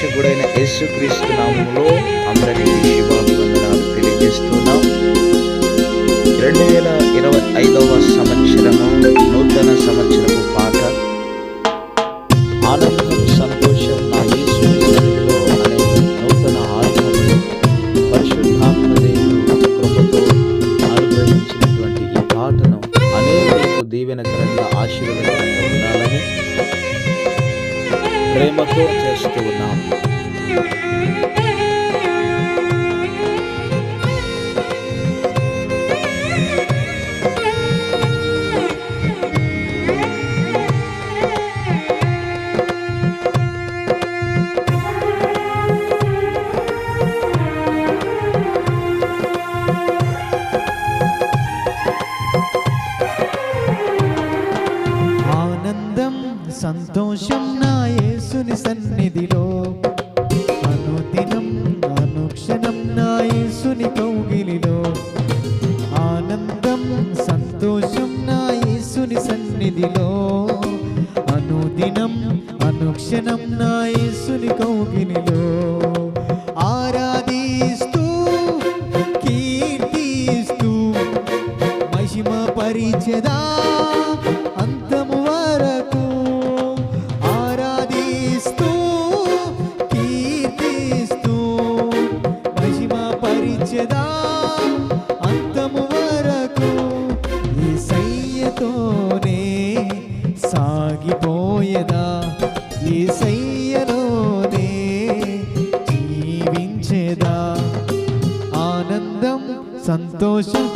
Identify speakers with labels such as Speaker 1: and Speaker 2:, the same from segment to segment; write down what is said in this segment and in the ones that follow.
Speaker 1: రక్షకుడైన యేసుక్రీస్తు నామములో అందరికీ శుభాభివందనాలు తెలియజేస్తున్నాం. రెండు వేల ఇరవై ఐదవ సంవత్సరము నూతన సంవత్సరపు పాత సంతోషం నా యేసుని సన్నిధిలో?
Speaker 2: అనుదినం అనుక్షణం నా యేసుని కౌగిలిలో? ఆనందం సంతోషం నా యేసుని సన్నిధిలో? సంతోషం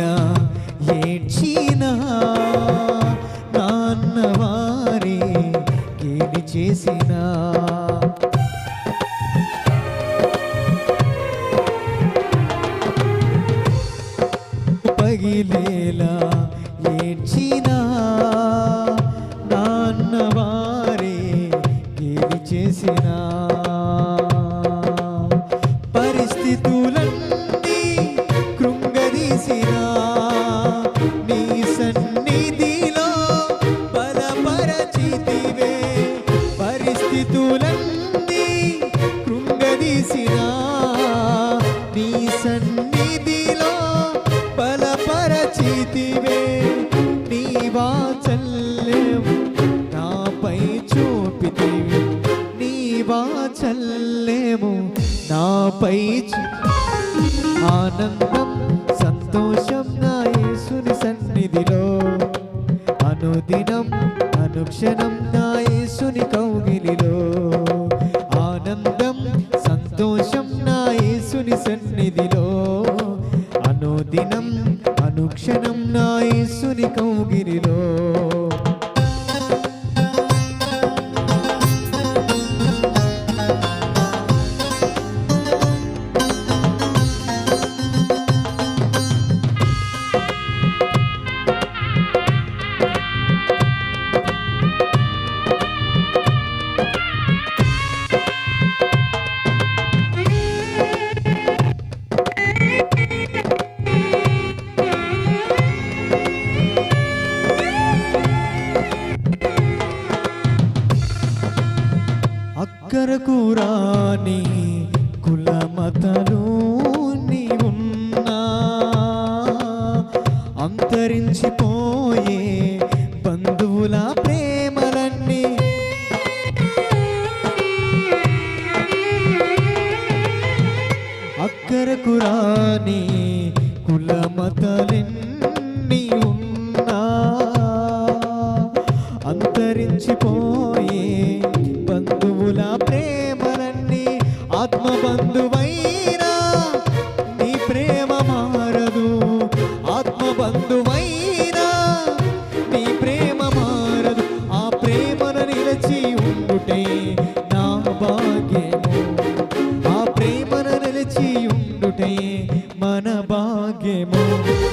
Speaker 2: పగిలేలా ఏడ్చిన నాన్నవారి గేలి చేసిన. పగిలేలా ఏడ్చిన నీ చల్లేము నాపై ఆనందం సంతోషం నా యేసుని సన్నిధిలో. అనుదినం అనుక్షణం నా యేసుని కౌగిలిలో. ఆనందం సంతోషం నా యేసుని సన్నిధిలో. అనుదినం అనుక్షణం నా యేసుని కౌగిలిలో. వరకు రాని కులమతలు నీవున్నా. అంతరించిపోయే బంధువుల ప్రేమలన్నీ అక్కరకు రాని కులమతలెన్ని ఆత్మబంధువైనా నీ ప్రేమ మారదు. ఆత్మబంధువైనా నీ ప్రేమ మారదు. ఆ ప్రేమను నిలిచి ఉండుటే నా భాగ్యము. ఆ ప్రేమను నిలిచి ఉండుటే మన భాగ్యము.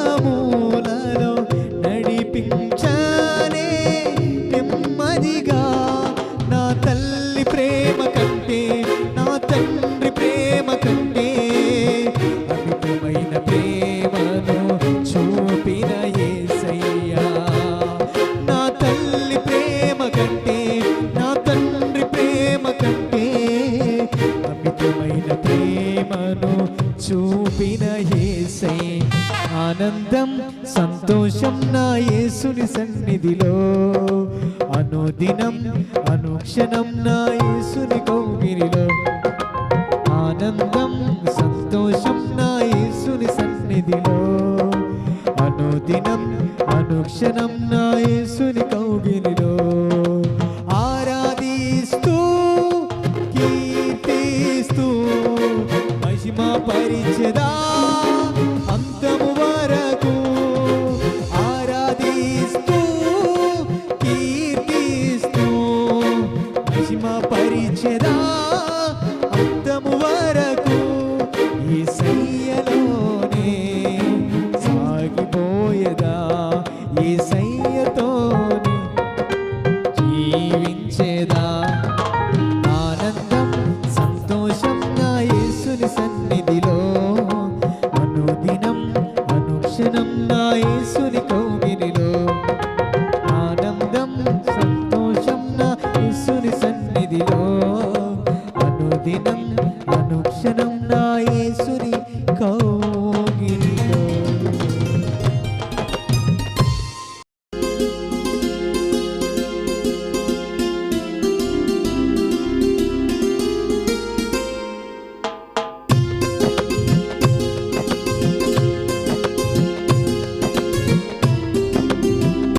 Speaker 2: amo. అనుదినం అనుక్షణం నా యేసుని కౌగిరిలో ఆనందం సంతోషం నా యేసుని సన్నిధిలో అనుదినం అనుక్షణం నా యేసుని కౌగిరిలో ఆరాధిస్తూ కీర్తిస్తూ మహిమ పరిచదా